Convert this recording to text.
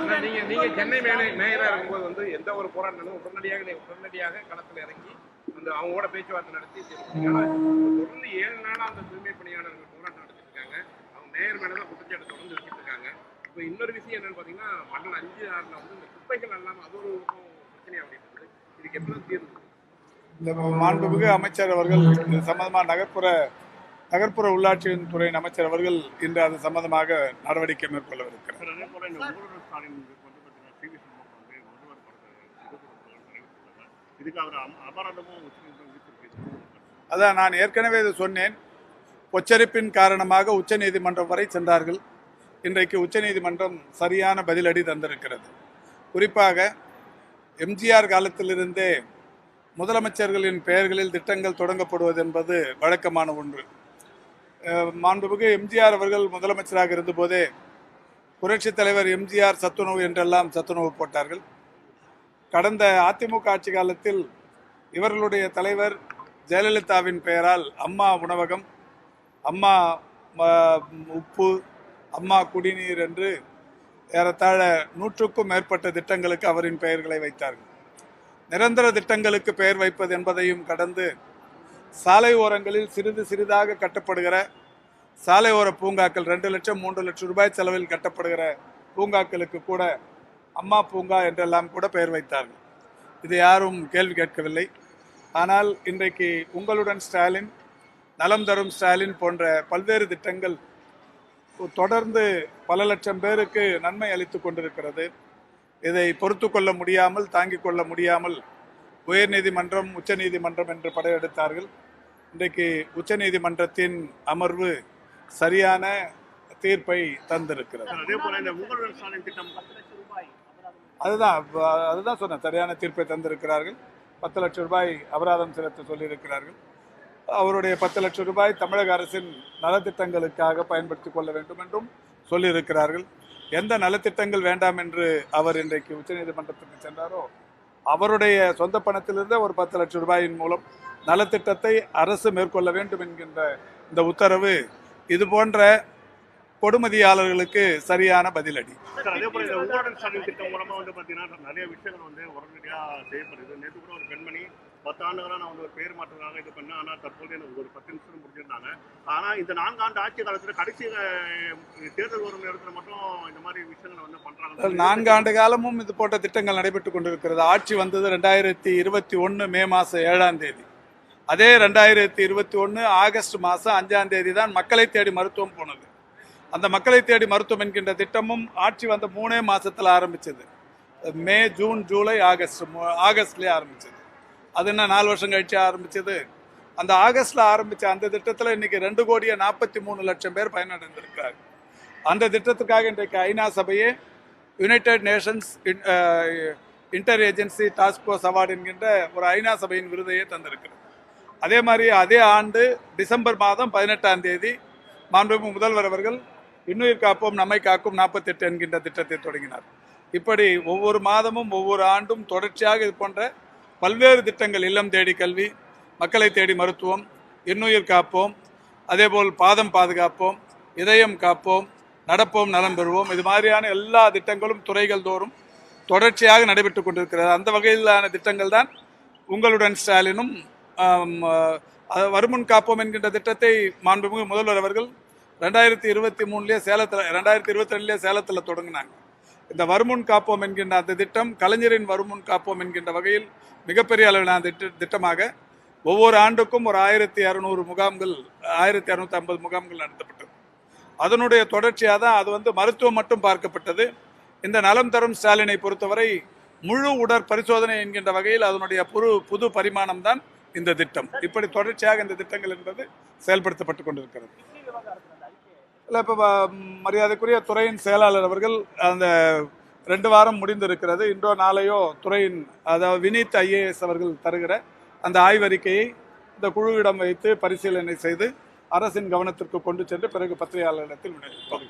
நீங்க நீங்க சென்னை மேயர் மேயரா இருக்கும்போது வந்து எந்த ஒரு போராட்டம் உடனடியாக உடனடியாக களத்துல இறங்கி அந்த அவங்களோட பேச்சுவார்த்தை நடத்தி தொடர்ந்து ஏழு நாளா அந்த தூய்மை பணியாளர்கள் போராட்டம் நடத்திட்டு இருக்காங்க அவங்க மேயர் மேல தான் குற்றச்சாட்டு தொடர்ந்து வச்சுட்டு இருக்காங்க இப்போ இன்னொரு விஷயம் என்னன்னு பாத்தீங்கன்னா மண்டலம் அஞ்சு ஆறுல வந்து இந்த குப்பைகள் எல்லாம் அது ஒரு பிரச்சனையா அப்படி இருக்குது இதுக்கு எப்படி தீர்வு? இந்த மாண்புமிகு அமைச்சர் அவர்கள் சம்பந்தமாக நகர்ப்புற நகர்ப்புற உள்ளாட்சியின் துறையின் அமைச்சர் அவர்கள் இன்று அது சம்பந்தமாக நடவடிக்கை மேற்கொள்ளவிருக்கிறார். அதான் நான் ஏற்கனவே இது சொன்னேன். உச்சரிப்பின் காரணமாக உச்சநீதிமன்றம் வரை சென்றார்கள். இன்றைக்கு உச்சநீதிமன்றம் சரியான பதிலடி தந்திருக்கிறது. குறிப்பாக எம்ஜிஆர் காலத்திலிருந்தே முதலமைச்சர்களின் பெயர்களில் திட்டங்கள் தொடங்கப்படுவது என்பது வழக்கமான ஒன்று. மாண்புமிகு எம்ஜிஆர் அவர்கள் முதலமைச்சராக இருந்தபோதே புரட்சித் தலைவர் எம்ஜிஆர் சத்துணவு என்றெல்லாம் சத்துணவு போட்டார்கள். கடந்த அதிமுக ஆட்சி காலத்தில் இவர்களுடைய தலைவர் ஜெயலலிதாவின் பெயரால் அம்மா உணவகம் அம்மா ம- உப்பு அம்மா குடிநீர் என்று ஏறத்தாழ நூற்றுக்கும் மேற்பட்ட திட்டங்களுக்கு அவரின் பெயர்களை வைத்தார்கள். நிரந்தர திட்டங்களுக்கு பெயர் வைப்பது என்பதையும் கடந்து சாலை ஓரங்களில் சிறிது சிறிதாக கட்டப்படுகிற சாலை பூங்காக்கள் ரெண்டு லட்சம் மூன்று லட்சம் ரூபாய் செலவில் கட்டப்படுகிற பூங்காக்களுக்கு கூட அம்மா பூங்கா என்றெல்லாம் கூட பெயர் வைத்தார்கள். இது யாரும் கேள்வி கேட்கவில்லை. ஆனால் இன்றைக்கு உங்களுடன் ஸ்டாலின் நலம் தரும் ஸ்டாலின் போன்ற பல்வேறு திட்டங்கள் தொடர்ந்து பல லட்சம் பேருக்கு நன்மை அளித்து கொண்டிருக்கிறது. இதை பொறுத்து கொள்ள முடியாமல் தாங்கிக் கொள்ள முடியாமல் உயர்நீதிமன்றம் உச்சநீதிமன்றம் என்று படையெடுத்தார்கள். இன்றைக்கு உச்சநீதிமன்றத்தின் அமர்வு சரியான தீர்ப்பை தந்திருக்கிறது. அதுதான் அதுதான் சொன்னேன் சரியான தீர்ப்பை தந்திருக்கிறார்கள். பத்து லட்சம் ரூபாய் அபராதம் செலுத்த சொல்லியிருக்கிறார்கள். அவருடைய பத்து லட்சம் ரூபாய் தமிழக அரசின் நலத்திட்டங்களுக்காக பயன்படுத்திக் கொள்ள வேண்டும் என்றும் சொல்லியிருக்கிறார்கள். எந்த நலத்திட்டங்கள் வேண்டாம் என்று அவர் இன்றைக்கு உச்சநீதிமன்றத்துக்கு சென்றாரோ அவருடைய சொந்த பணத்திலிருந்தே ஒரு பத்து லட்சம் ரூபாயின் மூலம் நலத்திட்டத்தை அரசு மேற்கொள்ள வேண்டும் என்கின்ற இந்த உத்தரவு இது போன்ற கொடுமதியாளர்களுக்கு சரியான பதிலடி. சார் அதே போல இந்த உங்களுடன் ஸ்டாலின் திட்டம் மூலமா வந்து பாத்தீங்கன்னா நிறைய விஷயங்கள் வந்து உடனடியா செய்யப்படுது. நேற்று கூட ஒரு பெண்மணி பத்து ஆண்டுகளா நான் வந்து ஒரு பேர் மாற்றமாக இது பண்ணேன். ஆனா தற்போது எனக்கு ஒரு பத்து நிமிஷம் முடிச்சிருந்தாங்க ஆனா இந்த நான்காண்டு ஆட்சி காலத்துல கடைசி தேர்தல் வரும் நேரத்துல மட்டும் இந்த மாதிரி விஷயங்களை வந்து பண்றாங்க. நான்கு ஆண்டு காலமும் இது போன்ற திட்டங்கள் நடைபெற்றுக் கொண்டிருக்கிறது. ஆட்சி வந்தது ரெண்டாயிரத்தி இருபத்தி ஒன்று மே மாதம் ஏழாம் தேதி. அதே ரெண்டாயிரத்தி இருபத்தி ஒன்று ஆகஸ்ட் மாதம் அஞ்சாம் தேதி தான் மக்களை தேடி மருத்துவம் போனது. அந்த மக்களை தேடி மருத்துவம் என்கின்ற திட்டமும் ஆட்சி வந்த மூணே மாதத்தில் ஆரம்பிச்சது. மே ஜூன் ஜூலை ஆகஸ்ட் மூ- ஆரம்பித்தது அது என்ன நாலு வருஷம் கழிச்சு ஆரம்பித்தது அந்த ஆகஸ்டில் ஆரம்பித்த அந்த திட்டத்தில் இன்றைக்கி ரெண்டு கோடியே நாற்பத்தி மூணு லட்சம் பேர் பயனடைந்திருக்கிறார். அந்த திட்டத்துக்காக இன்றைக்கு ஐநா சபையே United Nations inter agency task force award என்கின்ற ஒரு ஐநா சபையின் விருதையே தந்திருக்கிறது. அதே மாதிரி அதே ஆண்டு டிசம்பர் மாதம் பதினெட்டாம் தேதி மாண்புமிகு முதல்வர் அவர்கள் இன்னுயிர் காப்போம் நம்மை காக்கும் நாற்பத்தெட்டு என்கின்ற திட்டத்தை தொடங்கினார். இப்படி ஒவ்வொரு மாதமும் ஒவ்வொரு ஆண்டும் தொடர்ச்சியாக இது போன்ற பல்வேறு திட்டங்கள் இல்லம் தேடி கல்வி மக்களை தேடி மருத்துவம் இன்னுயிர் காப்போம் அதேபோல் பாதம் பாதுகாப்போம் இதயம் காப்போம் நடப்போம் நலம் பெறுவோம். இது மாதிரியான எல்லா திட்டங்களும் துறைகள் தோறும் தொடர்ச்சியாக நடைபெற்று கொண்டிருக்கிறது. அந்த வகையிலான திட்டங்கள் தான் உங்களுடன் ஸ்டாலினும் வருமுன் காப்போம் என்கின்ற திட்டத்தை மாண்புமிகு முதல்வர் அவர்கள் ரெண்டாயிரத்தி இருபத்தி மூணுலேயே சேலத்தில் ரெண்டாயிரத்தி இருபத்தி ரெண்டுலேயே சேலத்தில் தொடங்கினாங்க. இந்த வருமுன் காப்போம் என்கின்ற அந்த திட்டம் கலைஞரின் வருமுன் காப்போம் என்கின்ற வகையில் மிகப்பெரிய அளவிலான திட்ட திட்டமாக ஒவ்வொரு ஆண்டுக்கும் ஒரு ஆயிரத்தி இரநூறு முகாம்கள் ஆயிரத்தி இரநூத்தி ஐம்பது முகாம்கள் நடத்தப்பட்டது. அதனுடைய தொடர்ச்சியாக தான் அது வந்து மருத்துவம் மட்டும் பார்க்கப்பட்டது. இந்த நலம் தரும் ஸ்டாலினை பொறுத்தவரை முழு உடற் பரிசோதனை என்கின்ற வகையில் அதனுடைய புது புது பரிமாணம் தான் இந்த திட்டம். இப்படி தொடர்ச்சியாக இந்த திட்டங்கள் என்பது செயல்படுத்தப்பட்டு கொண்டிருக்கிறது. இல்லை இப்போ மரியாதைக்குரிய துறையின் செயலாளர் அவர்கள் அந்த ரெண்டு வாரம் முடிந்திருக்கிறது. இன்றோ நாளையோ துறையின் அதாவது வினீத் ஐஏஎஸ் அவர்கள் தருகிற அந்த ஆய்வறிக்கையை இந்த குழுவிடம் வைத்து பரிசீலனை செய்து அரசின் கவனத்திற்கு கொண்டு சென்று பிறகு பத்திரிகையாளர்களிடத்தில் விடையளிப்போம்